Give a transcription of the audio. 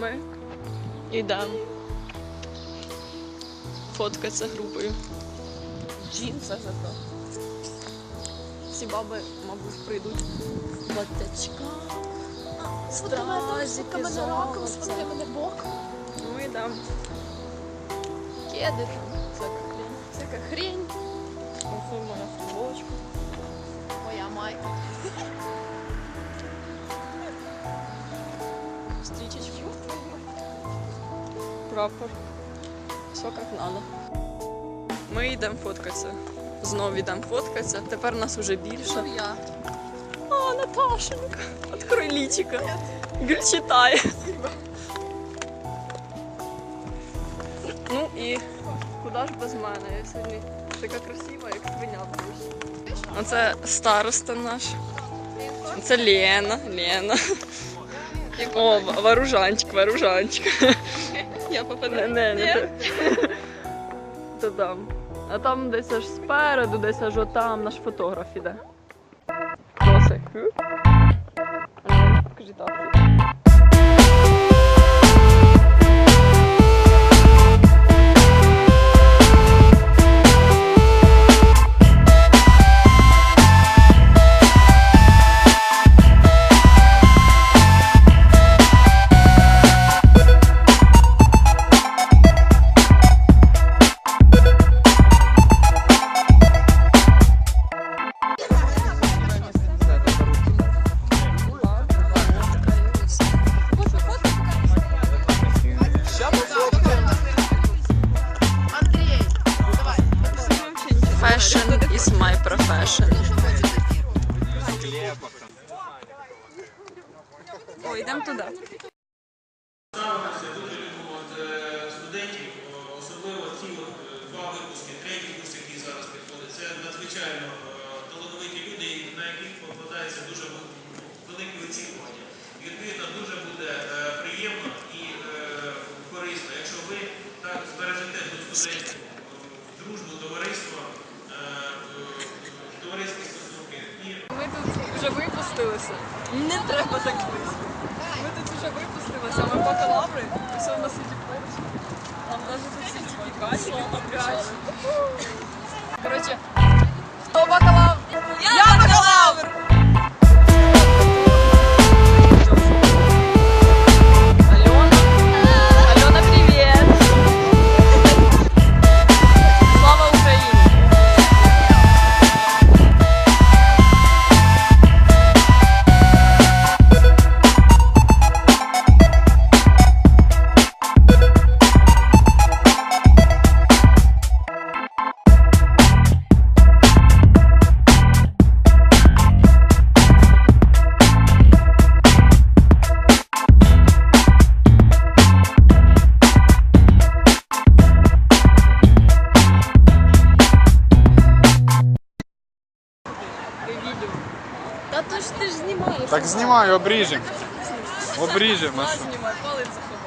Ми йдемо фоткатися групою. Джинса зато. Всі баби, мабуть, прийдуть. Батечка. Стразики, золота. Ну, Ми йдемо. Кеди там, всяка хрень. Всяка хрень. Ось моя футболочка. Моя майка. Прапор. Все як надо. Ми йдемо фоткатися. Знову йдемо фоткатися. Тепер нас уже більше. Я. А, Наташенька. Открой личико. Гюльчатає. Ну і куди ж без мене? Я сьогодні така красива, як свиня в душі. А це староста наш. Це Лена. Лена. О, вооружанчик, вооружанчик. Я попаду. Не, не, не. То там. А там десь аж спереду, десь аж отам наш фотограф іде. Косик. Покажи так. Fashion is my profession. О, йдемо туди. Студентів, особливо ті два випуски, третій курс, який зараз підходить, це надзвичайно талановиті люди, на яких покладається дуже вел- велике оцінювання. Відповідно дуже буде приємно і корисно, якщо ви так збережете до студентів дружбу, товариство, е, е, товариські стосунки. І Ми тут вже випустилися. Не треба так близько. Ми тут вже випустилися, ми бакалаври, все на світі поруч. Нам навіть тут сертифікації обряли. Коротше, Та то ж ти ж знімаєш. Так знімаю, обріжемо. Обріжемо. знімай, палець заходить.